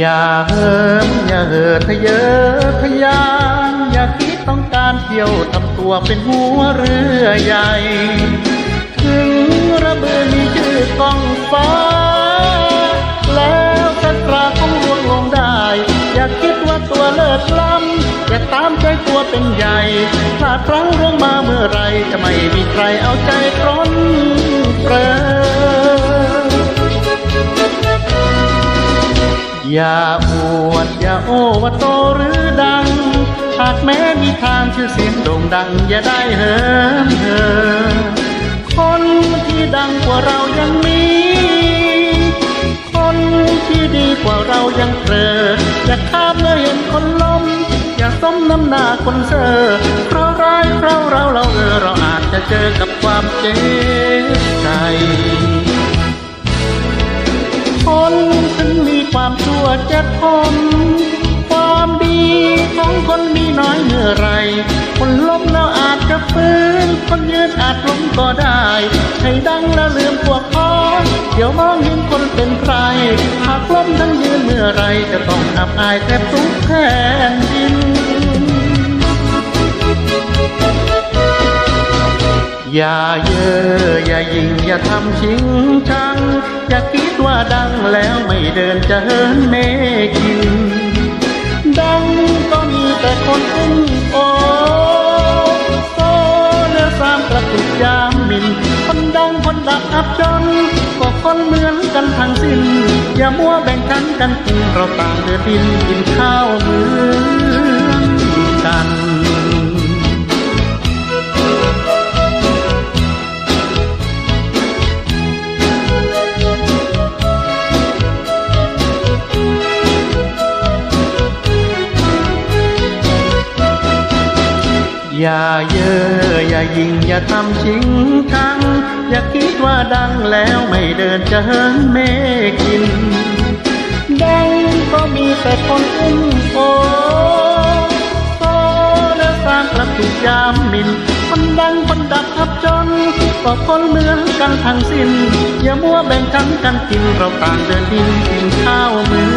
อย่าเหิมอย่าเหิดทะเยอทะยานอย่าคิดต้องการเที่ยวทำตัวเป็นหัวเรือใหญ่ ถึงระเบิดมีชื่อกองฟ้า แล้วจะกราคงร่วงลงได้ อย่าคิดว่าตัวเลิศล้ำอย่าตามใจตัวเป็นใหญ่ถ้าครั้งร่วงมาเมื่อไรจะไม่มีใครเอาใจ อย่าอวดอย่าโอ้ว่าโตหรือดัง หากแม้มีทางชื่อเสียงโด่งดัง อย่าได้เหิมเหิมคนที่ดังกว่าเรายังมี คนที่ดีกว่าเรายังเกลออย่าข้ามเมื่อเห็นคนล้ม อย่าสมน้ำหน้าคนเซอเพราะร้ายเพราะเราเราเออเราอาจจะเจอกับความเจ็บใจ่จ็ดคนความดีของคนมีน้อยเมื่อไร คนล้มแล้วอาจจะฟื้น คนยืนอาจล้มก็ได้ ให้ดังแล้วลืมพวกพ้องเดี๋ยวมองเห็นคนเป็นใคร หากล้มทั้งยืนเมื่อไรจะต้องอับอายแทบทุกแผ่นดินอย่าเย่ออย่ายิง อย่าทำชิงชัง อย่าคิดว่าดังแล้วไม่เดินจะเหินเมกิน ดังก็มีแต่คนอุ้มโอโซเนื้อสามกระตุกยามมิน คนดังคนดับอับจน ก็คนเหมือนกันทั้งสิ้น อย่ามัวแบ่งชั้นกันกินเราต่างเดือดินกินข้าวเหมือ อย่าเย่ออย่ายิงอย่าทำชิงชังอย่าคิดว่าดังแล้วไม่เดินจะเหินเมกิน ดังก็มีแต่คนอุ้มโอโซและสร้างกระตุกยามมินคนดังคนดับอับจนก็คนเหมือนกันทั้งสิ้น อย่ามัวแบ่งชั้นกันกินเราต่างเดินดินกินข้าวมือ